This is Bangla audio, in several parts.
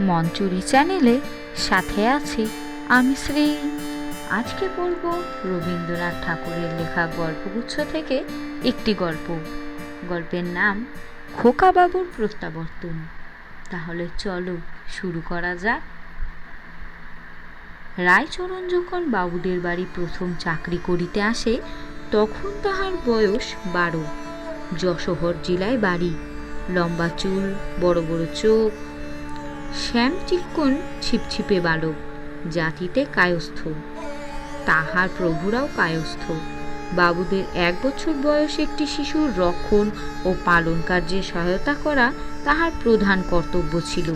মঞ্চুরি চ্যানেলে সাথে আছি আমি শ্রী। আজকে বলব রবীন্দ্রনাথ ঠাকুরের লেখা গল্পগুচ্ছ থেকে একটি গল্প। গল্পের নাম খোকাবাবুর প্রত্যাবর্তন। তাহলে চলো শুরু করা যাক। রায়চরণ যখন বাবুদের বাড়ি প্রথম চাকরি করিতে আসে তখন তাহার বয়স বারো। যশোহর জেলায় বাড়ি। লম্বা চুল, বড় বড় চোখ শ্যাম চিক্কন ছিপছিপে বালক, জাতিতে কায়স্থ। তাহার প্রভুরাও কায়স্থ। বাবুদের এক বছর বয়স একটি শিশুর রক্ষণ ও পালন কার্যে সহায়তা করা তাহার প্রধান কর্তব্য ছিল।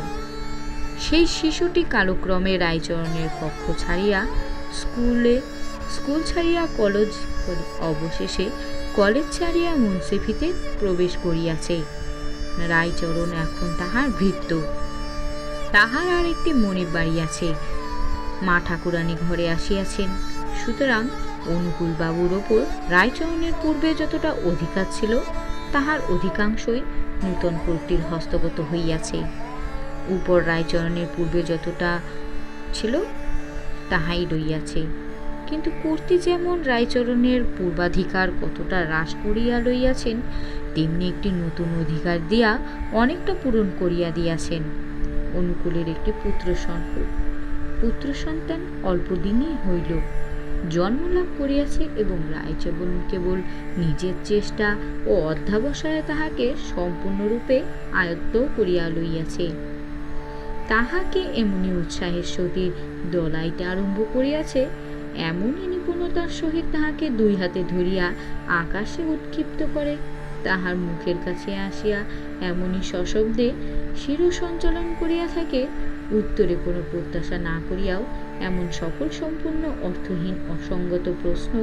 সেই শিশুটি কালক্রমে রায়চরণের কক্ষ ছাড়িয়া স্কুলে, স্কুল ছাড়িয়া কলেজ অবশেষে কলেজ ছাড়িয়া মুন্সিফিতে প্রবেশ করিয়াছে। রায়চরণ এখন তাহার ভৃত্য। তাহার আর একটি মনিব বাড়ি আছে। মা ঠাকুরানী ঘরে আসিয়াছেন। সুতরাং অনুকূল বাবুর ওপর রায়চরণের পূর্বে যতটা অধিকার ছিল, তাহার অধিকাংশই নূতন কর্তৃর হস্তগত হইয়াছে। উপর রায়চরণের পূর্বে যতটা ছিল, তাহাই রইয়াছে। কিন্তু কর্তৃ যেমন রায়চরণের পূর্বাধিকার কতটা হ্রাস করিয়া লইয়াছেন, তেমনি একটি নতুন অধিকার দিয়া অনেকটা পূরণ করিয়া দিয়াছেন। অনুকূলের একটি পুত্র সন্তান। পুত্র সন্তান অল্পদিনই হইল। জন্মলাভ করিয়াছে এবং রায়চরণ কেবল নিজের চেষ্টা ও অধ্যাবসায়ে তাহাকে সম্পূর্ণরূপে আয়ত্ত করিয়া লইয়াছে। তাহাকে এমনি উৎসাহের সহিত দলাইতে আরম্ভ করিয়াছে, এমনই নিপুণতার সহিত তাহাকে দুই হাতে ধরিয়া আকাশে উৎক্ষিপ্ত করে। তাহার মুখের কাছে আসিয়া এমনই সশব্দে শির সঞ্চালন করিয়া থাকে, উত্তরে কোনো প্রত্যাশা না করিয়াও এমন সকল সম্পূর্ণ অর্থহীন অসঙ্গত প্রশ্ন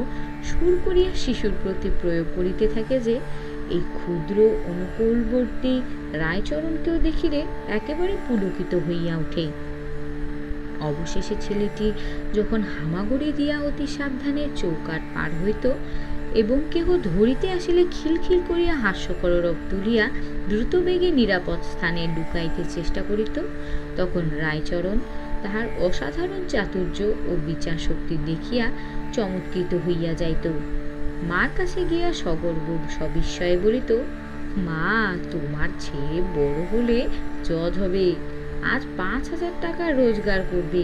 সুর করিয়া শিশুর প্রতি প্রয়োগ করিতে থাকে যে, এই ক্ষুদ্র অনুকূলবর্তী রায়চরণকেও দেখিলে একেবারে পুলকিত হইয়া ওঠে। অবশেষে ছেলেটি যখন হামাগুড়ি দিয়া অতি সাবধানে চৌকাট পার হইত এবং কেহ ধরিতে আসিলে খিলখিল করিয়া হাস্যকর রব তুলিয়া দ্রুত বেগে নিরাপদ স্থানে লুকাইতে চেষ্টা করিত, তখন রায়চরণ তাহার অসাধারণ চাতুর্য ও বিচার শক্তি দেখিয়া চমৎকৃত হইয়া যাইত। মার কাছে গিয়া সগর্ব সবিস্ময়ে বলিত, মা, তোমার ছেলে বড় হলে জজ হবে। আজ পাঁচ হাজার টাকা রোজগার করবে।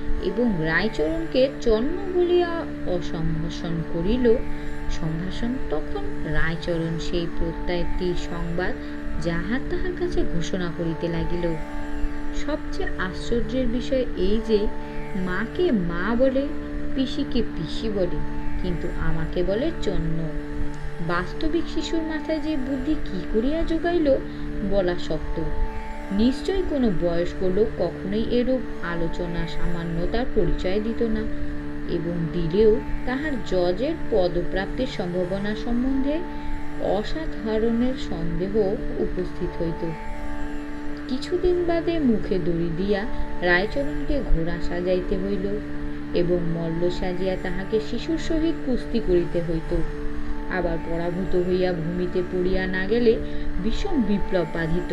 এবং রায়চরণকে চন্ন বলিয়া অসম্ভাষণ করিল। সম্ভাষণ তখন রায়চরণ সেই প্রত্যয়টির সংবাদ যাহার তাহার কাছে ঘোষণা করিতে লাগিল। সবচেয়ে আশ্চর্যের বিষয় এই যে, মাকে মা বলে, পিসিকে পিসি বলে, কিন্তু আমাকে বলে চন্ন বাস্তবিক শিশুর মাথায় যে বুদ্ধি কি করিয়া যোগাইল বলা শক্ত নিশ্চয় কোনো বয়স্ক লোক কখনোই এরূপ আলোচনা সামান্যতার পরিচয় দিত না এবং দিলেও তাহার জজের পদপ্রাপ্তির সম্ভাবনা সম্বন্ধে অসাধারণের সন্দেহ উপস্থিত হইত। কিছুদিন বাদে মুখে দড়ি দিয়া রায়চরণকে ঘোড়া সাজাইতে হইল এবং মল্ল সাজিয়া তাহাকে শিশুর সহিত কুস্তি করিতে হইত। আবার পরাভূত হইয়া ভূমিতে পড়িয়া না গেলে বিষম বিপ্লব বাধিত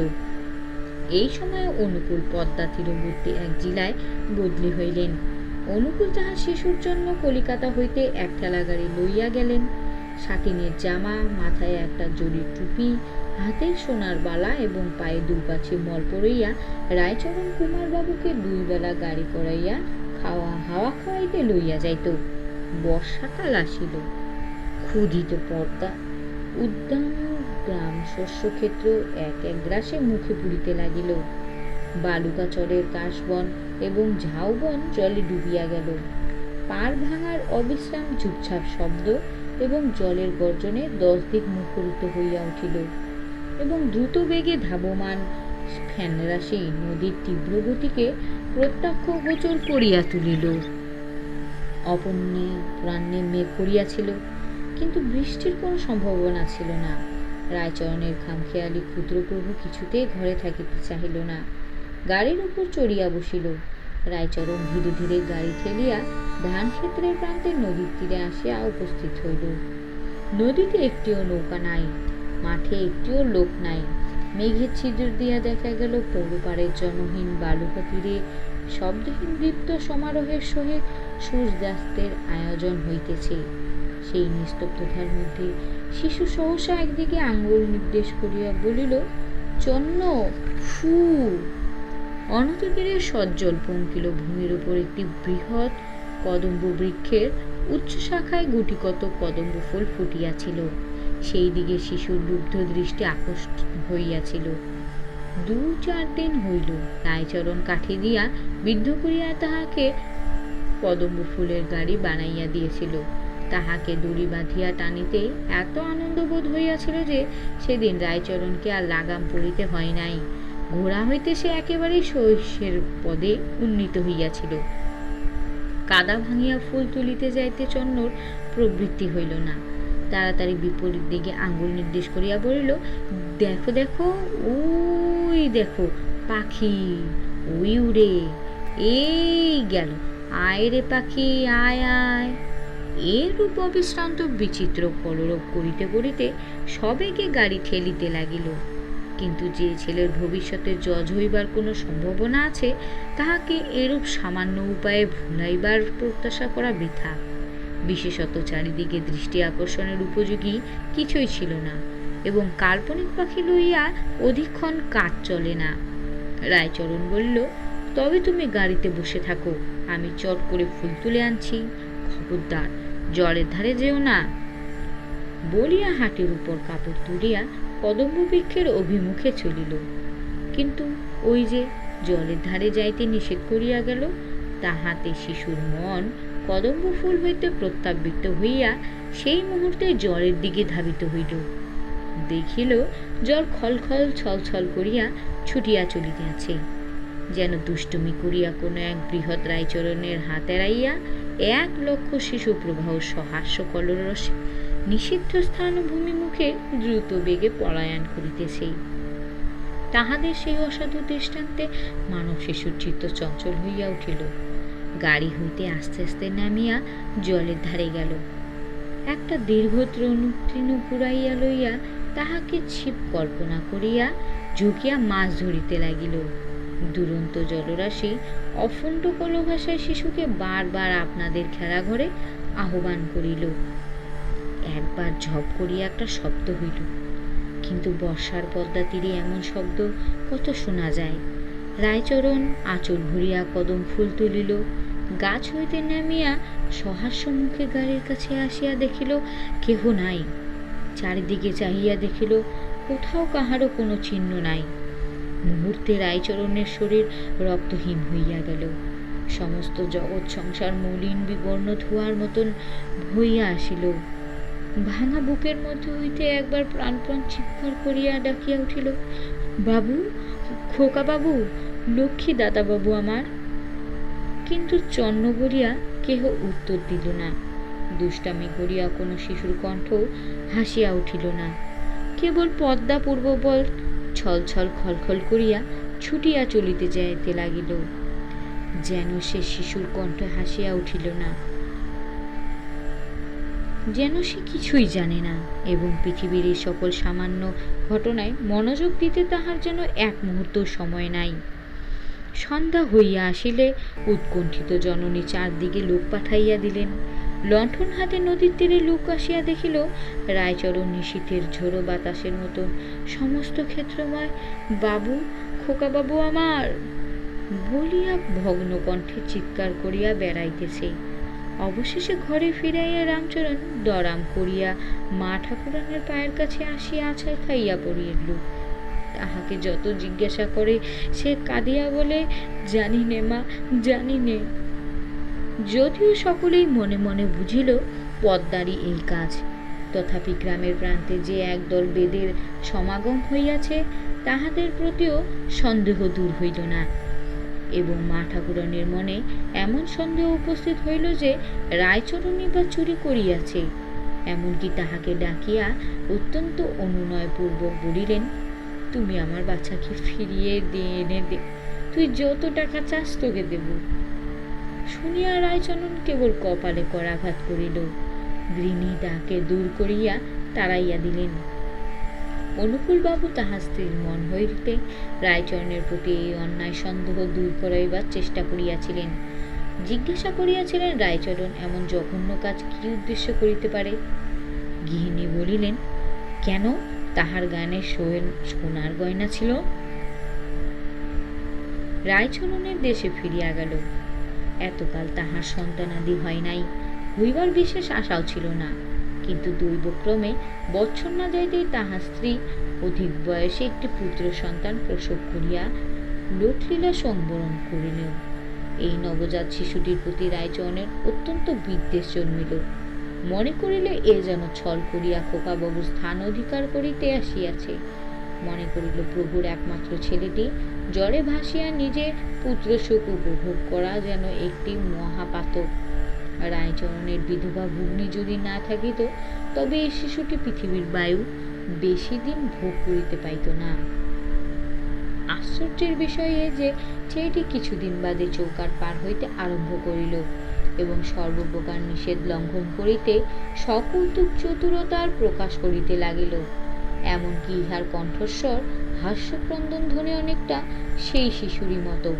এই সময় অনুকূল পদ্মা তীরবর্তী এক জেলায় বদলি হইলেন। অনুকূল তাহার শিশুর জন্য কলিকাতা হইতে এক ঠেলা গাড়ি লইয়া গেলেন। সাটিনের জামা, মাথায় একটা জরির টুপি হাতে সোনার বালা এবং পায়ে দুপাছে মল পড়ইয়া রায়চরণ কুমার বাবুকে দুই বেলা গাড়ি করাইয়া খাওয়া হাওয়া খাওয়াইতে লইয়া যাইত। বর্ষাকাল আসিল। ক্ষুধিত পর্দা উদ্যান গ্রাম শস্যক্ষেত্র এক এক গ্রাসে মুখে পুড়িতে লাগিল। বালুকাচরের কাশবন এবং ঝাউবন জলে ডুবিয়া গেল। পার ভাঙার অবিশ্রাম ঝুপঝাপ শব্দ এবং জলের গর্জনে দশ দিক মুখরিত হইয়া উঠিল এবং দ্রুত বেগে ধাবমান ফ্যানরাশি নদীর তীব্র গতিকে প্রত্যক্ষ গোচর করিয়া তুলিল। অপর্ণে প্রাণ্যে মেঘ করিয়াছিল, কিন্তু বৃষ্টির কোনো সম্ভাবনা ছিল না। রায়চরণের খামখেয়ালি ক্ষুদ্রপ্রভু কিছুতেই ঘরে থাকিতে চাহিল না। গাড়ির উপর চড়িয়া বসিল। রায়চরণ ধীরে ধীরে গাড়ি ঠেলিয়া ধান ক্ষেত্রের প্রান্তে নদীর তীরে আসিয়া উপস্থিত হইল। নদীতে একটিও নৌকা নাই, মাঠে একটিও লোক নাই। মেঘের ছিদ্র দিয়া দেখা গেল পৌরপাড়ের জনহীন বালুকা তীরে শব্দহীন দীপ্ত সমারোহের সহিত সূর্যাস্তের আয়োজন হইতেছে। সেই নিস্তব্ধতার মধ্যে শিশু সহসা একদিকে আঙ্গুল নির্দেশ করিয়া বলিল, চন্ন, ফু। অনতিতীরে সজ্জল পঙ্কিল ভূমির উপর একটি বৃহৎ কদম্ব বৃক্ষের উচ্চ শাখায় গুটিকত কদম্ব ফুল ফুটিয়াছিল। সেই দিকে শিশুর লুব্ধ দৃষ্টি আকর্ষণ হইয়াছিল। দু চার দিন হইল, রায়চরণ কাঠি দিয়া বিদ্ধ করিয়া তাহাকে কদম্ব ফুলের গাড়ি বানাইয়া দিয়েছিল। তাহাকে দড়ি বাঁধিয়া টানিতে এত আনন্দ বোধ হইয়াছিল যে সেদিন রায়চরণকে আর লাগাম পড়িতে হয় নাই। ঘোড়া হইতে সে একেবারেই শৈশের পদে উন্নীত হইয়াছিল। কাদা ভাঙিয়া ফুল তুলিতে যাইতে চন্নর প্রবৃত্তি হইল না। তাড়াতাড়ি বিপরীত দিকে আঙ্গুল নির্দেশ করিয়া বলিল, দেখো দেখো, ওই দেখো পাখি, ওই উড়ে, এই গেল। আয় রে পাখি, আয় আয়। এর রূপ অবিশ্রান্ত বিচিত্র কলরব করিতে করিতে সবেগে গাড়ি ঠেলিতে লাগিল। কিন্তু যে ছেলের ভবিষ্যতে জজ হইবার কোনো সম্ভাবনা আছে, তাহাকে এরূপ সামান্য উপায়ে ভুলাইবার প্রত্যাশা করা বৃথা। বিশেষত চারিদিকে দৃষ্টি আকর্ষণের উপযোগী কিছুই ছিল না এবং কাল্পনিক পাখি লইয়া অধিকক্ষণ কাজ চলে না। রায়চরণ বলল, তবে তুমি গাড়িতে বসে থাকো, আমি চট করে ফুল তুলে আনছি। খবরদার জলের ধারে যেও না। বলিয়া হাটের উপর কাপড় তুলিয়া কদম্ব বৃক্ষের অভিমুখে চলিল। কিন্তু ওই যে জলের ধারে যাইতে নিষেধ করিয়া গেল, তাহাতে শিশুর মন কদম্ব ফুল হইতে প্রত্যাবৃত্ত হইয়া সেই মুহূর্তে জলের দিকে ধাবিত হইল। দেখিল জল খলখল ছলছল করিয়া ছুটিয়া চলিতেছে। যেন দুষ্টুমি করিয়া কোনো এক বৃহৎ রায়চরণের হাতে রাইয়া এক লক্ষ শিশু প্রবাহ সহাস্য কলরসে নিষিদ্ধ স্থান ভূমি মুখে দ্রুত বেগে পলায়ন করিতেছে। তাহাদের সেই অসাধু দৃষ্টান্তে মানব শিশুর চিত্ত চঞ্চল হইয়া উঠিল। গাড়ি হইতে আস্তে আস্তে নামিয়া জলের ধারে গেল। একটা দীর্ঘ তৃণ পুরাইয়া লইয়া তাহাকে ছিপ কল্পনা করিয়া ঝুঁকিয়া মাছ ধরিতে লাগিল। দুরন্ত জলরাশি, অফণ্ড ভাষায় শিশুকে বারবার আপনাদের খেলাঘরে আহ্বান করিল। একবার ঝপ করিয়া একটা শব্দ হইল। কিন্তু বর্ষার পদ্মা তীরে এমন শব্দ কত শোনা যায়? রায়চরণ আঁচল ভরিয়া কদম ফুল তুলিল। গাছ হইতে নামিয়া সহাস্য মুখে গাড়ির কাছে আসিয়া দেখিল, কেহ নাই। চারিদিকে চাহিয়া দেখিল, কোথাও কাহারও কোনো চিহ্ন নাই। মুহূর্তে রায়চরণের শরীর রক্তহীন হইয়া গেল। সমস্ত জগৎ সংসার মলিন বিবর্ণ ধোয়ার মতন হইয়া আসিল। ভাঙা বুকের মধ্যে হইতে একবার প্রাণপণ চিৎকার করিয়া ডাকিয়া উঠিল, বাবু, খোকা বাবু, লক্ষ্মী দাদা বাবু আমার। কিন্তু চন্ন বলিয়া কেহ উত্তর দিল না। দুষ্টামি করিয়া কোনো শিশুর কণ্ঠ হাসিয়া উঠিল না। কেবল পদ্মা পূর্ববল ছল ছল খলখল করিয়া ছুটিয়া চলিতে যাইতে লাগিল। যেন সে শিশুর কণ্ঠ হাসিয়া উঠিল না। যেন সে কিছুই জানে না এবং পৃথিবীর এই সকল সামান্য ঘটনায় মনোযোগ দিতে তাহার যেন এক মুহূর্ত সময় নাই। সন্ধ্যা হইয়া আসিলে উৎকণ্ঠিত জননী চারদিকে লোক পাঠাইয়া দিলেন। লণ্ঠন হাতে নদীর তীরে লোক আসিয়া দেখিল, রায়চরণ নিশীথের ঝোড়ো বাতাসের মতন সমস্ত ক্ষেত্রময়, বাবু, খোকাবাবু আমার! বলিয়া ভগ্ন কণ্ঠে চিৎকার করিয়া বেড়াইতেছে। অবশেষে ঘরে ফিরাইয়া রামচরণ দরাম করিয়া মা ঠাকুরানের পায়ের কাছে আসিয়া আছাড় খাইয়া পড়িল। তাহাকে যত জিজ্ঞাসা করে সে কাঁদিয়া বলে, জানি নে মা, জানি নে। যদিও সকলেই মনে মনে বুঝিল, পদ্মারই এই কাজ। তথাপি গ্রামের প্রান্তে যে একদল বেদের সমাগম হইয়াছে, তাহাদের প্রতিও সন্দেহ দূর হইল না। এবং মা ঠাকুরানীর মনে এমন সন্দেহ উপস্থিত হইল যে রায়চরণী বা চুরি করিয়াছে। এমনকি তাহাকে ডাকিয়া অত্যন্ত অনুনয়পূর্বক বলিলেন, তুমি আমার বাচ্চাকে ফিরিয়ে দিয়ে এনে দে। তুই যত টাকা চাস তোকে দেব। শুনিয়া রায়চরণ কেবল কপালে করাঘাত করিল। গৃহিণী তাহাকে দূর করিয়া তাড়াইয়া দিলেন। অনুকূলবাবু তাহার স্ত্রীর মন হইতে রায়চরণের প্রতি এই অন্যায় সন্দেহ দূর করাইবার চেষ্টা করিয়াছিলেন। জিজ্ঞাসা করিয়াছিলেন, রায়চরণ, এমন জঘন্য কাজ কি উদ্দেশ্য করিতে পারে? গৃহিণী বলিলেন, কেন? তাহার গানে সোনার গয়না ছিল? রায়চরণের দেশে ফিরিয়া গেল। এতকাল তাহার সন্তানাদি হয় নাই। হইবার বিশেষ আশাও ছিল না। কিন্তু দৈবক্রমে বৎসর না যাইতেই তাহার স্ত্রী অধিক বয়সে একটি পুত্র সন্তান প্রসব করিয়া লোটলীলা সংবরণ করিল এই নবজাত শিশুটির প্রতি রায়চরণের অত্যন্ত বিদ্বেষ জন্মিল। মনে করিলে এ যেন ছল করিয়া খোকাবাবু স্থান অধিকার করিতে আসিয়াছে। মনে করিল প্রভুর একমাত্র ছেলেটি জলে ভাসিয়া নিজে পুত্র সুখ উপভোগ করা যেন একটি মহাপাতক। রায়চরণের বিধবা ভগ্নি যদি না থাকিত, তবে এই শিশুটি পৃথিবীর বায়ু বেশি দিন ভোগ করিতে পাইত না। আশ্চর্যের বিষয় এ যে, ছেলেটি কিছুদিন বাদে চৌকার পার হইতে আরম্ভ করিল এবং সর্বপ্রকার নিষেধ লঙ্ঘন করিতে সকৌতুক চতুরতার প্রকাশ করিতে লাগিল। এমনকি ইহার কণ্ঠস্বর হাস্যক্রন্দন ধ্বনি অনেকটা সেই শিশুরই মতো।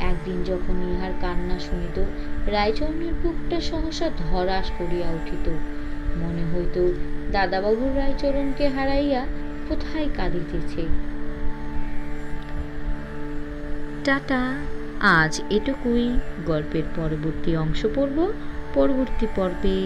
একদিন যখন ইহার কান্না শুনিত রায়চরণের বুকটা সহসা ধরাস করিয়া উঠিত। মনে হইত, দাদাবাবুর রায়চরণকে হারাইয়া কোথায় কাঁদিতেছে। টাটা, আজ এটুকুই। গল্পের পরবর্তী অংশ পড়ব। পরবর্তী পর্বে